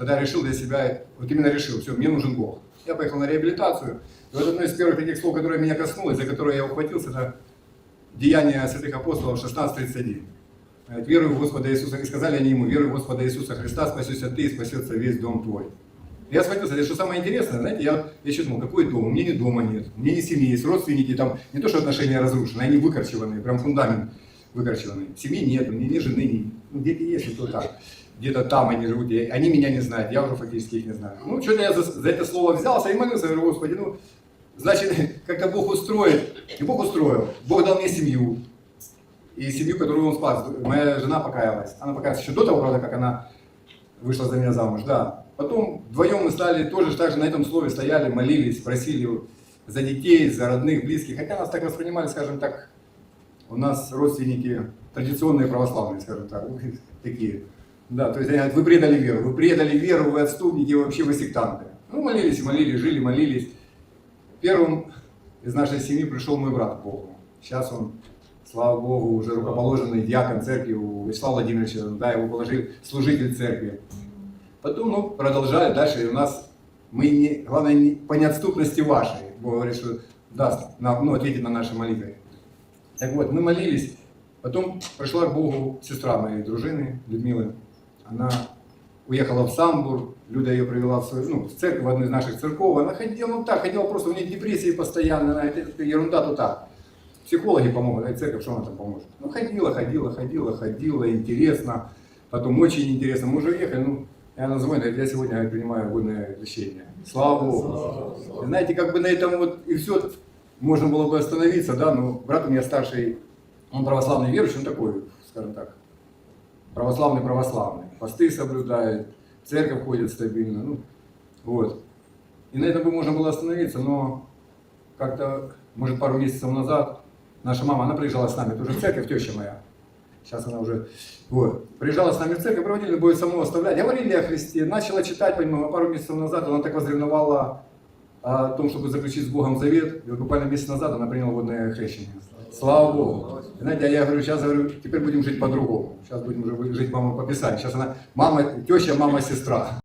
тогда решил для себя, вот именно решил, все, мне нужен Бог. Я поехал на реабилитацию. И вот одно из первых таких слов, которое меня коснулось, за которое я ухватился, это Деяния святых апостолов 16.31. Говорит, Веруй в Господа Иисуса, и сказали они ему, веруй в Господа Иисуса Христа, спасешься ты и спасется весь дом твой. Я схватился, это что самое интересное, знаете, я, я еще думал, какой дом? У меня ни дома нет, у меня ни семьи, есть родственники, там не то, что отношения разрушены, они выкорчеваны, прям фундамент выкорчеванный. Семьи нет, у меня ни жены, ни, ну, дети есть, и то. Где-то там они живут, они меня не знают, я уже фактически их не знаю. Ну, что-то я за, за это слово взялся и молился, говорю, Господи, ну, значит, как-то Бог устроит. И Бог устроил. Бог дал мне семью. И семью, которую Он спас. Моя жена покаялась. Она покаялась еще до того, правда, как она вышла за меня замуж, да. Потом вдвоем мы стали тоже так же на этом слове стояли, молились, просили за детей, за родных, близких. Хотя нас так воспринимали, скажем так, у нас родственники традиционные православные, скажем так, такие. Да, то есть они говорят, вы предали веру, вы предали веру, вы отступники, вообще вы сектанты. Ну, молились, молились, жили, молились. Первым из нашей семьи пришел мой брат Богу. Сейчас он, слава Богу, уже рукоположенный диакон церкви у Вячеслава Владимировича, да, его положил служитель церкви. Потом, ну, продолжали дальше, и у нас, мы не, главное, не, по неотступности вашей, Бог говорит, что даст, нам, ну, ответит на наши молитвы. Так вот, мы молились, потом пришла к Богу сестра моей дружины, Людмилы. Она уехала в Самбур, Люда ее привела в свою, ну, в церковь, в одну из наших церков. Она ходила, ну так, ходила просто, у нее депрессии постоянно, она, это, это ерунда то так. Психологи помогут, а церковь, что она там поможет? Ну, ходила, ходила, ходила, ходила, интересно, потом очень интересно. Мы уже уехали, ну, и она звонит, говорит, я сегодня говорит, принимаю водное крещение. Слава Богу. И знаете, как бы на этом вот и все, можно было бы остановиться, да, но брат у меня старший, он православный верующий, он такой, скажем так, православный православный. Посты соблюдает, в церковь ходит стабильно, ну, вот. И на этом бы можно было остановиться, но как-то, может, пару месяцев назад наша мама, она приезжала с нами, тоже в церковь, теща моя, сейчас она уже, вот, приезжала с нами в церковь, проводили, будет саму оставлять, говорили о Христе, начала читать, понимаю, пару месяцев назад она так возревновала о том, чтобы заключить с Богом завет, и буквально месяц назад она приняла водное крещение. Слава Богу. Знаете, а я говорю, сейчас говорю, теперь будем жить по-другому. Сейчас будем жить мама по Писанию. Сейчас она мама, теща, мама, сестра.